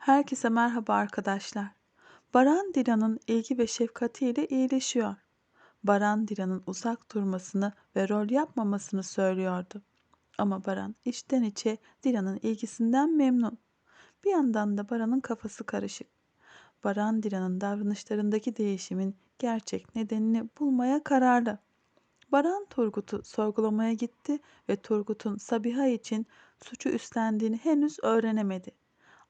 Herkese merhaba arkadaşlar. Baran Dilan'ın ilgi ve şefkatiyle iyileşiyor. Baran Dilan'ın uzak durmasını ve rol yapmamasını söylüyordu. Ama Baran içten içe Dilan'ın ilgisinden memnun. Bir yandan da Baran'ın kafası karışık. Baran Dilan'ın davranışlarındaki değişimin gerçek nedenini bulmaya kararlı. Baran Turgut'u sorgulamaya gitti ve Turgut'un Sabiha için suçu üstlendiğini henüz öğrenemedi.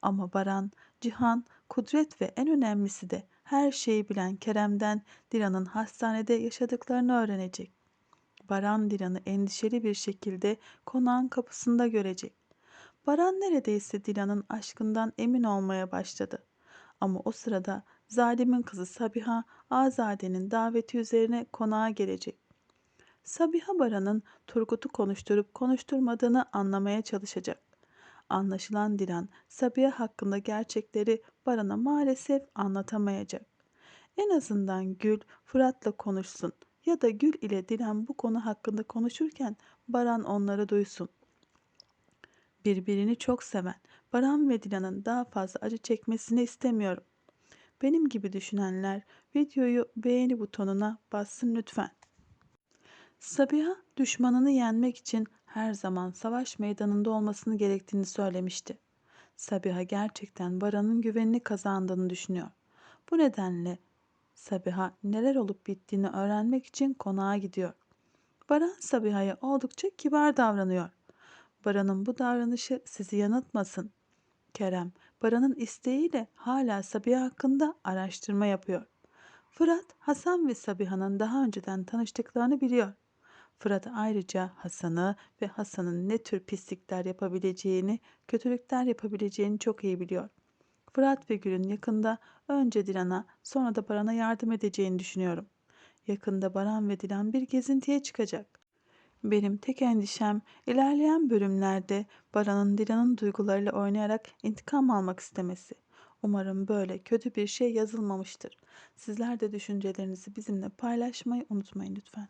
Ama Baran, Cihan, Kudret ve en önemlisi de her şeyi bilen Kerem'den Dilan'ın hastanede yaşadıklarını öğrenecek. Baran Dilan'ı endişeli bir şekilde konağın kapısında görecek. Baran neredeyse Dilan'ın aşkından emin olmaya başladı. Ama o sırada zalimin kızı Sabiha Azade'nin daveti üzerine konağa gelecek. Sabiha Baran'ın Turgut'u konuşturup konuşturmadığını anlamaya çalışacak. Anlaşılan Dilan, Sabiha hakkında gerçekleri Baran'a maalesef anlatamayacak. En azından Gül, Fırat'la konuşsun ya da Gül ile Dilan bu konu hakkında konuşurken Baran onları duysun. Birbirini çok seven Baran ve Dilan'ın daha fazla acı çekmesini istemiyorum. Benim gibi düşünenler videoyu beğeni butonuna bassın lütfen. Sabiha düşmanını yenmek için her zaman savaş meydanında olmasını gerektiğini söylemişti. Sabiha gerçekten Baran'ın güvenini kazandığını düşünüyor. Bu nedenle Sabiha neler olup bittiğini öğrenmek için konağa gidiyor. Baran Sabiha'ya oldukça kibar davranıyor. Baran'ın bu davranışı sizi yanıltmasın. Kerem, Baran'ın isteğiyle hala Sabiha hakkında araştırma yapıyor. Fırat, Hasan ve Sabiha'nın daha önceden tanıştıklarını biliyor. Fırat ayrıca Hasan'ı ve Hasan'ın ne tür pislikler yapabileceğini, kötülükler yapabileceğini çok iyi biliyor. Fırat ve Gül'ün yakında önce Dilan'a sonra da Baran'a yardım edeceğini düşünüyorum. Yakında Baran ve Dilan bir gezintiye çıkacak. Benim tek endişem ilerleyen bölümlerde Baran'ın Dilan'ın duygularıyla oynayarak intikam almak istemesi. Umarım böyle kötü bir şey yazılmamıştır. Sizler de düşüncelerinizi bizimle paylaşmayı unutmayın lütfen.